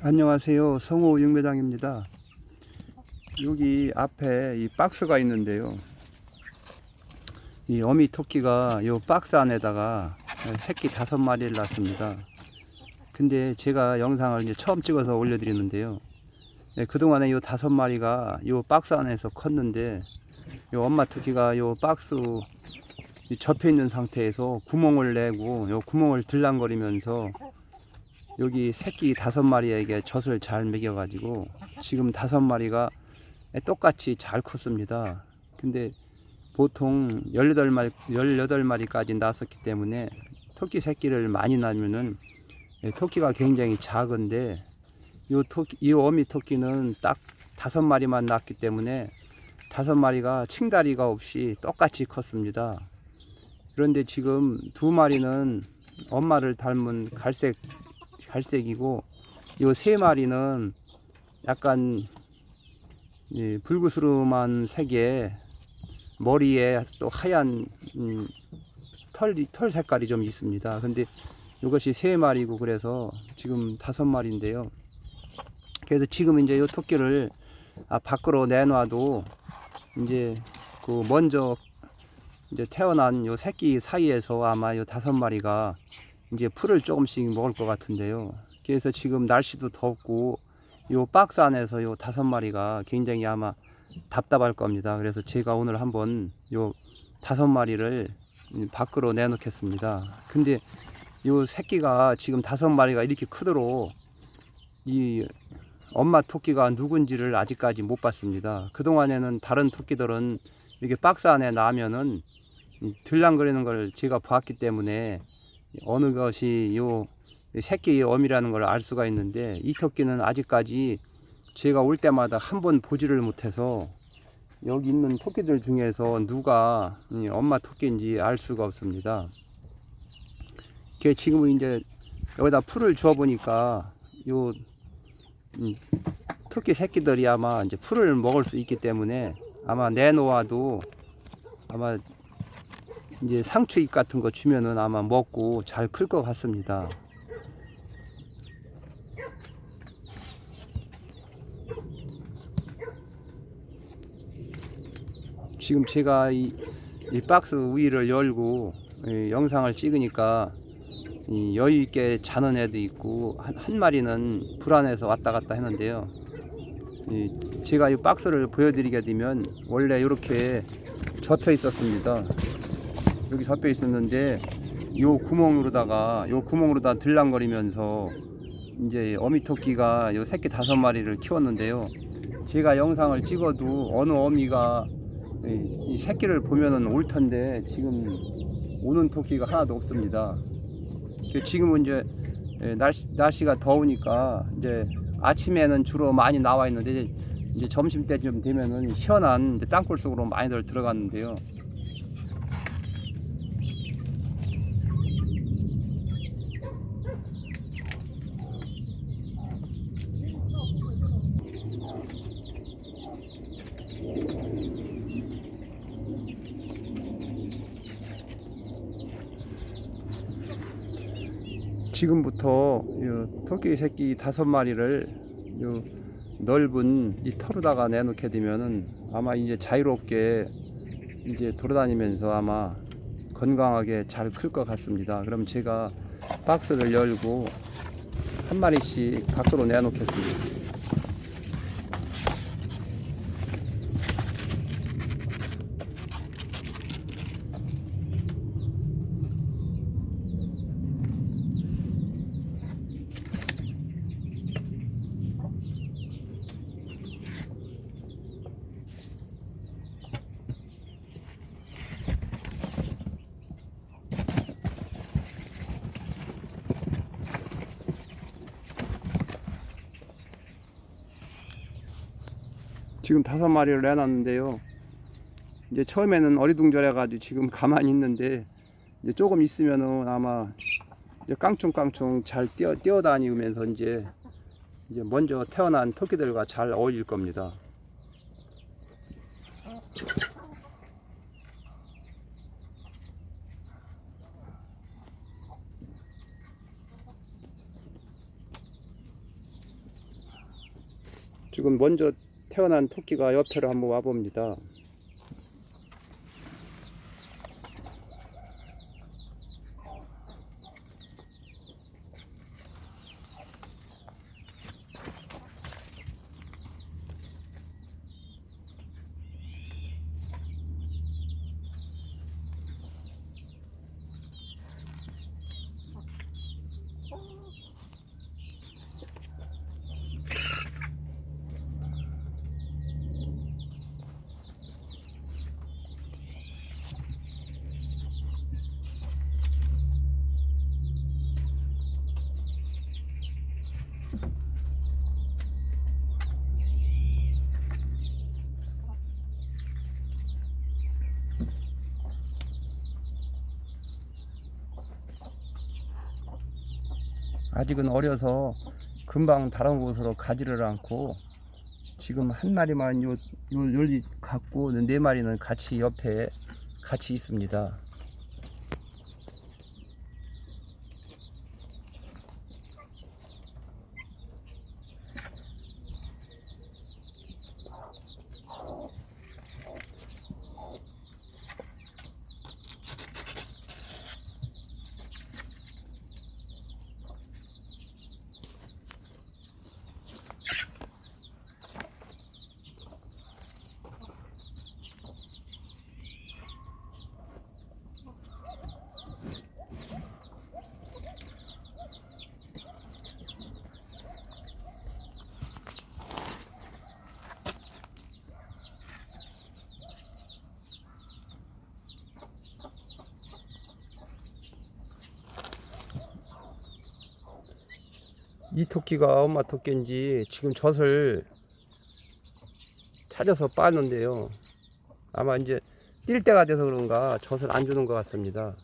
안녕하세요. 성호 육매장입니다. 여기 앞에 이 박스가 있는데요. 이 어미 토끼가 이 박스 안에다가 새끼 다섯 마리를 낳습니다. 근데 제가 영상을 이제 처음 찍어서 올려드리는데요. 네, 그동안에 이 다섯 마리가 이 박스 안에서 컸는데 이 엄마 토끼가 이 박스 이 접혀 있는 상태에서 구멍을 내고 이 구멍을 들랑거리면서 여기 새끼 다섯 마리에게 젖을 잘 먹여가지고 지금 다섯 마리가 똑같이 잘 컸습니다. 근데 보통 18마리, 18마리까지 낳았었기 때문에 토끼 새끼를 많이 낳으면은 예, 토끼가 굉장히 작은데 이 토끼, 이 어미 토끼는 딱 다섯 마리만 낳았기 때문에 다섯 마리가 칭다리가 없이 똑같이 컸습니다. 그런데 지금 두 마리는 엄마를 닮은 갈색 갈색이고 요세 마리는 약간 이 불구스름한 색에 머리에 또 하얀 음, 털, 털 색깔이 좀 있습니다. 근데 이것이 세 마리고 그래서 지금 다섯 마리인데요. 그래서 지금 이제 이 토끼를 아, 밖으로 내놔도 이제 그 먼저 이제 태어난 요 새끼 사이에서 아마 요 다섯 마리가 이제 풀을 조금씩 먹을 것 같은데요. 그래서 지금 날씨도 덥고 요 박스 안에서 요 다섯 마리가 굉장히 아마 답답할 겁니다. 그래서 제가 오늘 한번 요 다섯 마리를 밖으로 내놓겠습니다. 근데 요 새끼가 지금 다섯 마리가 이렇게 크도록 이 엄마 토끼가 누군지를 아직까지 못 봤습니다. 그동안에는 다른 토끼들은 이렇게 박스 안에 나면은 이 들랑거리는 걸 제가 봤기 때문에 어느 것이 요 새끼의 어미라는 걸 알 수가 있는데 이 토끼는 아직까지 제가 올 때마다 한 번 보지를 못해서 여기 있는 토끼들 중에서 누가 이 엄마 토끼인지 알 수가 없습니다. 걔 지금은 이제 여기다 풀을 주워 보니까 요 음, 토끼 새끼들이 아마 이제 풀을 먹을 수 있기 때문에 아마 내놓아도 아마 이제 상추잎 같은 거 주면은 아마 먹고 잘 클 것 같습니다. 지금 제가 이, 이 박스 위를 열고 이 영상을 찍으니까 이 여유 있게 자는 애도 있고 한, 한 마리는 불안해서 왔다 갔다 했는데요. 이 제가 이 박스를 보여드리게 되면 원래 이렇게 접혀 있었습니다. 여기 접혀 있었는데 요 구멍으로다가 요 구멍으로다 들랑거리면서 이제 어미 토끼가 요 새끼 다섯 마리를 키웠는데요. 제가 영상을 찍어도 어느 어미가 이, 이 새끼를 보면은 올 텐데 지금 오는 토끼가 하나도 없습니다. 그 지금은 이제 예, 날씨, 날씨가 더우니까 이제 아침에는 주로 많이 나와 있는데 이제 점심 때좀 되면은 시원한 땅굴 속으로 많이들 들어갔는데요. 지금부터 요 토끼 새끼 다섯 마리를 요 넓은 이 털에다가 내놓게 되면은 아마 이제 자유롭게 이제 돌아다니면서 아마 건강하게 잘 클 것 같습니다. 그럼 제가 박스를 열고 한 마리씩 밖으로 내놓겠습니다. 지금 다섯 마리를 내놨는데요. 이제 처음에는 어리둥절해가지고 지금 가만히 있는데 이제 조금 있으면은 아마 이제 깡충깡충 잘 뛰어 뛰어다니면서 이제 이제 먼저 태어난 토끼들과 잘 어울릴 겁니다. 지금 먼저 태어난 토끼가 옆에로 한번 와봅니다. 아직은 어려서 금방 다른 곳으로 가지를 않고 지금 한 마리만 요, 요, 여기 갖고 네 마리는 같이 옆에 같이 있습니다. 이 토끼가 엄마 토끼인지 지금 젖을 찾아서 빠는데요. 아마 이제 뛸 때가 돼서 그런가 젖을 안 주는 것 같습니다.